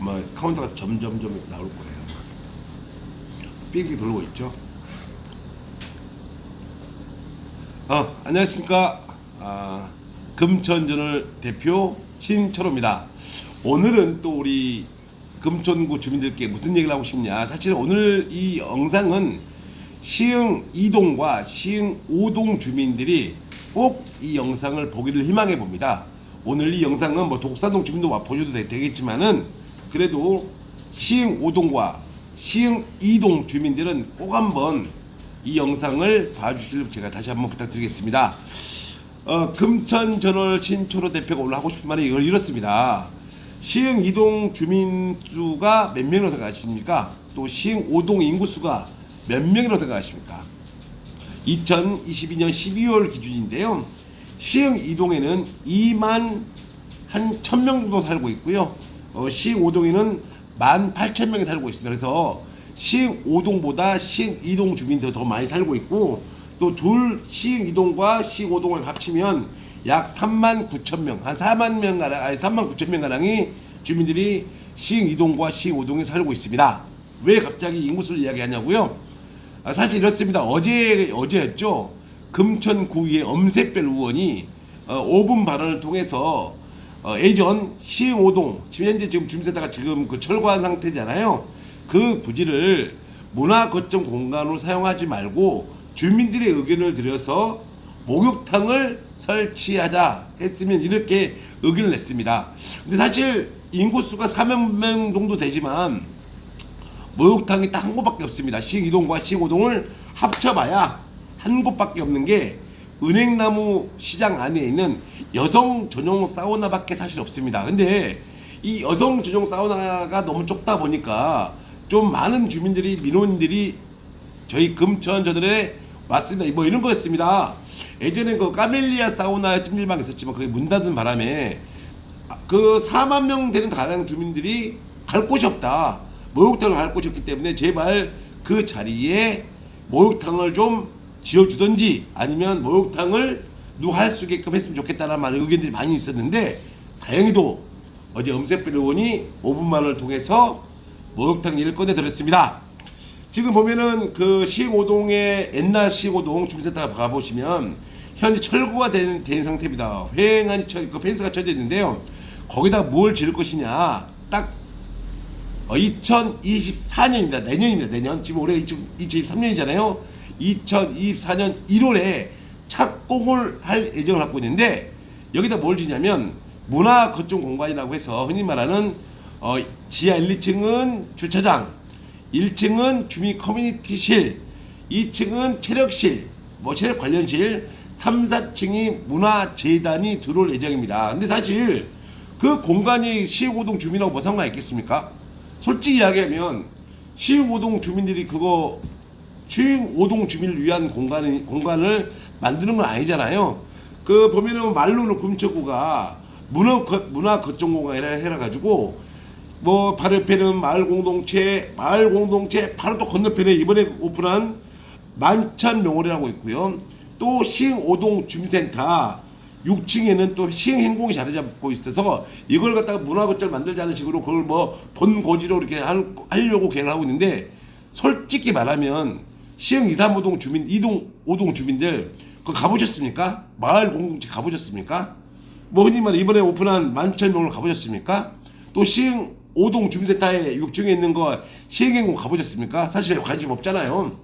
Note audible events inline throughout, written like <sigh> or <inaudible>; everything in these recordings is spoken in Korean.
뭐 카운터가 점점점 이렇게 나올 거예요. 삑삑 돌고 있죠. 어, 안녕하십니까. 아, 금천전을 대표 신철호입니다. 오늘은 또 우리 금천구 주민들께 무슨 얘기를 하고 싶냐. 사실 오늘 이 영상은 시흥 2동과 시흥 5동 주민들이 꼭 이 영상을 보기를 희망해 봅니다. 오늘 이 영상은 뭐 독산동 주민도 와 보셔도 되- 되겠지만은 그래도 시흥 5동과 시흥 2동 주민들은 꼭 한번 이 영상을 봐주시길 제가 다시 한번 부탁드리겠습니다. 어, 금천 전월 신초로 대표가 오늘 하고 싶은 말이 이걸 이렇습니다. 시흥 2동 주민 수가 몇 명이라고 생각하십니까? 또 시흥 5동 인구 수가 몇 명이라고 생각하십니까? 2022년 12월 기준인데요. 시흥 2동에는 2만 한 1000명 정도 살고 있고요. 어, 시흥 5동에는 1만 8천 명이 살고 있습니다. 그래서 시흥 5동보다 시흥 2동 주민들이 더 많이 살고 있고 또 둘 시흥 2동과 시흥 5동을 합치면 약 3만 9천 명, 한 4만 명 가량, 아니 3만 9천 명 가량이 주민들이 시흥 2동과 시흥 5동에 살고 있습니다. 왜 갑자기 인구수를 이야기하냐고요? 아, 사실 이렇습니다. 어제 어제였죠. 금천구의 엄세별 의원이 어, 5분 발언을 통해서 어, 예전 시흥오동 지금 현재 지금 주민센터가 지금 그 철거한 상태잖아요. 그 부지를 문화 거점 공간으로 사용하지 말고 주민들의 의견을 들여서 목욕탕을 설치하자 했으면 이렇게 의견을 냈습니다. 근데 사실 인구수가 4만 명 정도 되지만 목욕탕이 딱 한 곳밖에 없습니다. 시흥 이동과 시흥 오동을 합쳐봐야 한 곳밖에 없는 게 은행나무 시장 안에 있는 여성 전용 사우나밖에 사실 없습니다. 근데 이 여성 전용 사우나가 너무 좁다 보니까 좀 많은 주민들이 민원인들이 저희 금천 저들에 왔습니다. 뭐 이런 거였습니다. 예전에 그 까멜리아 사우나 찜질방 있었지만 그게 문 닫은 바람에 그 4만 명 되는 가량 주민들이 갈 곳이 없다. 목욕탕을 갈 곳이 없기 때문에 제발 그 자리에 목욕탕을 좀 지어주든지 아니면 목욕탕을 누가 할 수 있게끔 했으면 좋겠다는 많은 의견들이 많이 있었는데 다행히도 어제 엄세필 의원이 5분만을 통해서 목욕탕 일을 꺼내 들었습니다. 지금 보면은 그 시고동의 옛날 시고동 주민센터 가보시면 현재 철거가 된, 된 상태입니다. 휑한 철, 그 펜스가 쳐져 있는데요. 거기다 뭘 지을 것이냐. 딱 어, 2024년입니다. 내년입니다. 내년. 지금 올해 2023년이잖아요. 2024년 1월에 착공을 할 예정을 갖고 있는데 여기다 뭘 지냐면 문화 거점 공간이라고 해서 흔히 말하는 어, 지하 1, 2층은 주차장, 1층은 주민 커뮤니티실, 2층은 체력실, 뭐 체력 관련실, 3, 4층이 문화재단이 들어올 예정입니다. 근데 사실 그 공간이 시흥오동 주민하고 뭐 상관 있겠습니까? 솔직히 이야기하면 시흥오동 주민들이 그거 시흥오동 주민을 위한 공간이, 공간을 만드는 건 아니잖아요. 그 보면은 말로는 금천구가 문화 거- 문화 거점 공간이라 해라 가지고 뭐 바로 옆에는 마을 공동체 마을 공동체 바로 또 건너편에 이번에 오픈한 만천 명월이라고 있고요. 또 시흥 오동 주민센터 6층에는 또 시흥 행공이 자리 잡고 있어서 이걸 갖다가 문화 거점을 만들자는 식으로 그걸 뭐돈 고지로 이렇게 할- 하려고 계획을 하고 있는데 솔직히 말하면 시흥 2, 3호동 주민 2동 5동 주민들 그거 가보셨습니까? 마을 공동체 가보셨습니까? 뭐 흔히 말해 이번에 오픈한 만천명을 가보셨습니까? 또 시흥 5동 주민센터에 6층에 있는 거 시흥행공 가보셨습니까? 사실 관심 없잖아요.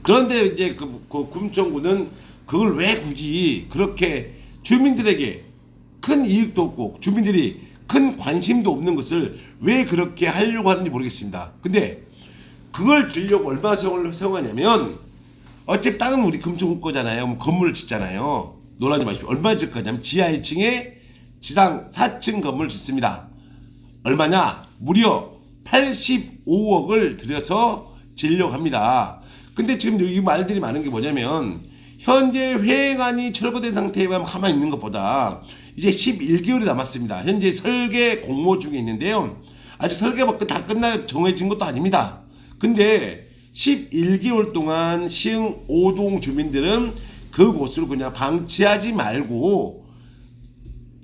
그런데 이제 그, 그 금천구는 그걸 왜 굳이 그렇게 주민들에게 큰 이익도 없고 주민들이 큰 관심도 없는 것을 왜 그렇게 하려고 하는지 모르겠습니다. 근데 그걸 주려고 얼마 세월 사용하냐면 어차피 땅은 우리 금천구 거잖아요. 뭐 건물을 짓잖아요. 놀라지 마십시오. 얼마 질 거냐면 지하 1층에 지상 4층 건물을 짓습니다. 얼마냐? 무려 85억을 들여서 지려고 합니다. 근데 지금 이 말들이 많은 게 뭐냐면 현재 회행안이 철거된 상태에만 가만히 있는 것보다 이제 11개월이 남았습니다. 현재 설계 공모 중에 있는데요. 아직 설계가 다 끝나 정해진 것도 아닙니다. 근데 11개월 동안 시흥 5동 주민들은 그곳을 그냥 방치하지 말고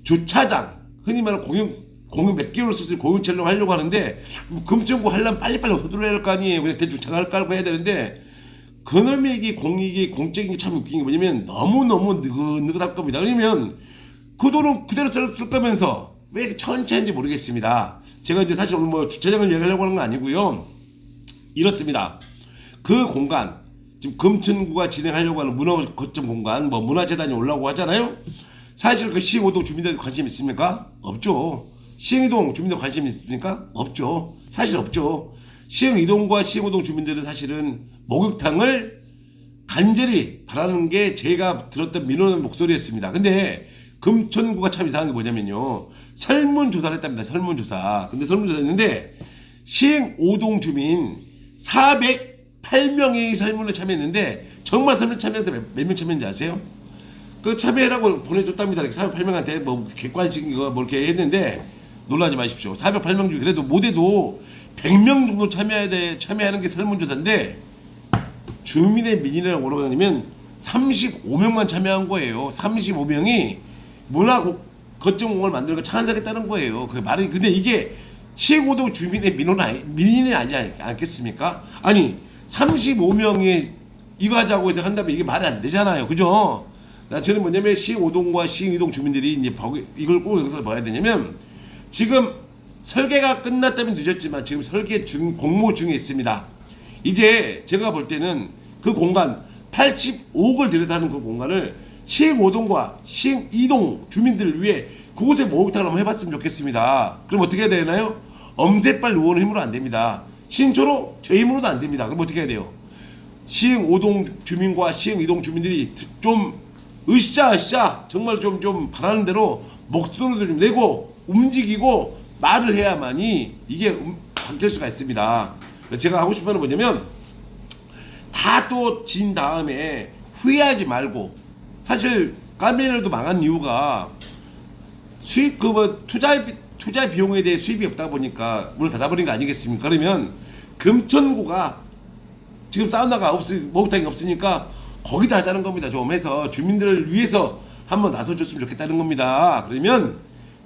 주차장 흔히 말하는 공용 공유 몇 개월 쓰지 공유체로 하려고 하는데 뭐 금천구 하려면 빨리빨리 서둘러야 할 거 아니에요. 그냥 대충 장을 깔고 해야 되는데 그놈의 이게 공익이 공적인 게 참 웃긴 게 뭐냐면 너무너무 느긋느긋할 겁니다. 왜냐면 그 돈은 그대로 쓸, 쓸 거면서 왜 천천히인지 모르겠습니다. 제가 이제 사실 오늘 뭐 주차장을 얘기하려고 하는 건 아니고요. 이렇습니다. 그 공간 지금 금천구가 진행하려고 하는 문화 거점 공간 뭐 문화재단이 올라오고 하잖아요. 사실 그 시흥오동 주민들 관심 있습니까? 없죠. 시흥이동 주민들 관심 있습니까? 없죠. 사실 없죠. 시흥이동과 시흥오동 주민들은 사실은 목욕탕을 간절히 바라는 게 제가 들었던 민원의 목소리였습니다. 근데 금천구가 참 이상한 게 뭐냐면요. 설문조사를 했답니다. 설문조사. 근데 설문조사 했는데 시흥 5동 주민 408명이 설문을 참여했는데 정말 설문 참여해서 몇명 참여했는지 아세요? 그 참여라고 보내줬답니다. 이렇게 408명한테 뭐 객관식 이거 뭐 이렇게 했는데 놀라지 마십시오. 408명 중에 그래도 못해도 100명 정도 참여해야 돼 참여하는 게 설문조사인데 주민의 민의라고 하냐면 35명만 참여한 거예요. 35명이 문화 고- 거점공을 거 찬성했다는 거예요. 그 말이 근데 이게 시고도 주민의 민원은 아니, 민의는 아니지 않- 않겠습니까? 아니 35명이 이거 하자고 해서 한다면 이게 말이 안 되잖아요. 그죠? 나 저는 뭐냐면 시오동과 시이동 주민들이 이제 보- 이걸 꼭 여기서 봐야 되냐면 지금 설계가 끝났다면 늦었지만 지금 설계 중 공모 중에 있습니다. 이제 제가 볼 때는 그 공간 85억을 들여다는 그 공간을 시흥5동과 시흥2동 주민들을 위해 그곳에 목욕탕을 한번 해봤으면 좋겠습니다. 그럼 어떻게 해야 되나요? 엄새빨 의원 힘으로 안 됩니다. 신초로 제 힘으로도 안 됩니다. 그럼 어떻게 해야 돼요? 시흥 5동 주민과 시흥 2동 주민들이 좀 으쌰 으쌰 정말 좀좀 바라는 대로 목소리를 좀 내고 움직이고 말을 해야만이 이게 음, 바뀔 수가 있습니다. 제가 하고 싶은 건 뭐냐면 다 또 진 다음에 후회하지 말고 사실 까메라도 망한 이유가 수입 그뭐 투자 투자 비용에 대해 수입이 없다 보니까 문을 닫아버린 거 아니겠습니까? 그러면 금천구가 지금 사우나가 없으 목욕탕이 없으니까 거기다 하자는 겁니다. 좀 해서 주민들을 위해서 한번 나서줬으면 좋겠다는 겁니다. 그러면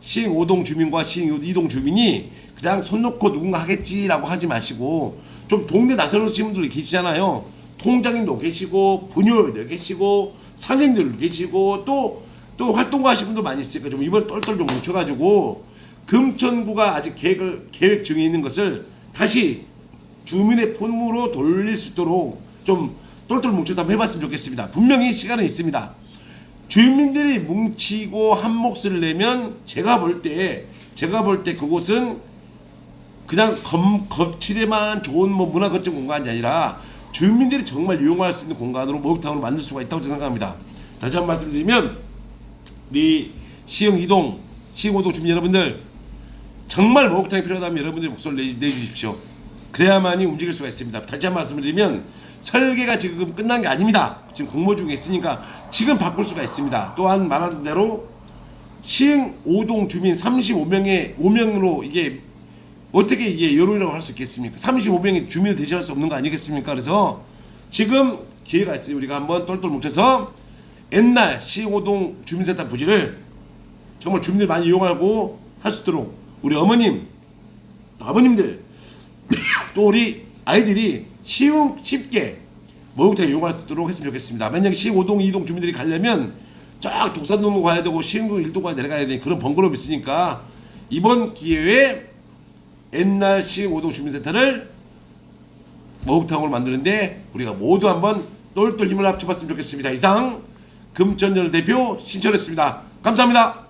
시흥 5동 주민과 시흥 2동 주민이 그냥 손 놓고 누군가 하겠지라고 하지 마시고 좀 동네 나서는 분들 계시잖아요. 통장님도 계시고 분유도 계시고 상인들도 계시고 또 또 활동가 하시는 분도 많이 있으니까 좀 이번 똘똘 좀 뭉쳐가지고 금천구가 아직 계획을 계획 중에 있는 것을 다시 주민의 품으로 돌릴 수 있도록 좀 똘똘 뭉쳐서 한번 해봤으면 좋겠습니다. 분명히 시간은 있습니다. 주민들이 뭉치고 한 몫을 내면 제가 볼 때 제가 볼 때 그곳은 그냥 검, 거칠에만 좋은 뭐 문화 거점 공간이 아니라 주민들이 정말 이용할 수 있는 공간으로 목욕탕으로 만들 수가 있다고 생각합니다. 다시 한 번 말씀드리면 우리 시흥 이동 시흥 오동 주민 여러분들 정말 목욕탕이 필요하다면 여러분들이 목소리를 내, 내주십시오. 그래야만이 움직일 수가 있습니다. 다시 한 번 말씀을 드리면 설계가 지금 끝난 게 아닙니다. 지금 공모 중에 있으니까 지금 바꿀 수가 있습니다. 또한 말한 대로 시흥 5동 주민 35명의 5명으로 이게 어떻게 이게 여론이라고 할 수 있겠습니까? 35명의 주민을 대신할 수 없는 거 아니겠습니까? 그래서 지금 기회가 있으니 우리가 한번 똘똘 뭉쳐서 옛날 시흥 5동 주민센터 부지를 정말 주민들 많이 이용하고 할 수 있도록 우리 어머님, 아버님들 <coughs> 또 우리 아이들이 쉬운 쉽게 목욕탕 이용할 수 있도록 했으면 좋겠습니다. 만약에 시흥 5동, 2동 주민들이 가려면 쫙 독산동로 가야 되고 시흥동 1동까지 내려가야 되니 그런 번거로움이 있으니까 이번 기회에 옛날 시흥 5동 주민센터를 목욕탕으로 만드는데 우리가 모두 한번 똘똘 힘을 합쳐봤으면 좋겠습니다. 이상 금천열 대표 신철했습니다. 감사합니다.